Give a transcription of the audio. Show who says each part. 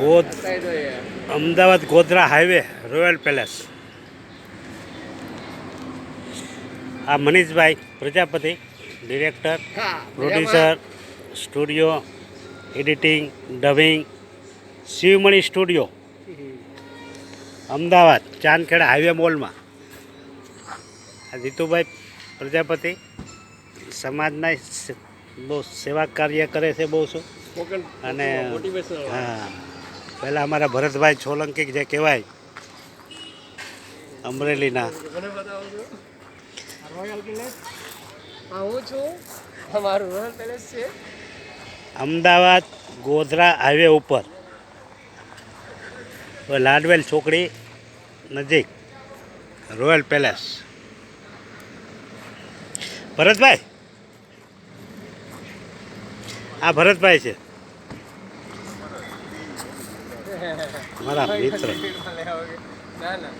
Speaker 1: ગોદ Ahmedabad Godhra highway royal palace. આ Manishbhai Prajapati director producer studio editing dubbing Shivmani studio. Ahmedabad Chandkheda highway મોલમાં. આ જીતુભાઈ પ્રજાપતિ સમાજના બહુ સેવા કાર્ય કરે છે બહુ શું. અને હા. પહેલાં અમારા ભરતભાઈ સોલંકી જે કહેવાય અમરેલીના. અમદાવાદ ગોધરા હાઈવે ઉપર. લાડવેલ છોકરી નજીક. Royal palace Bharatbhai? આ ભરતભાઈ છે. મારા મિત્ર.
Speaker 2: ના ના.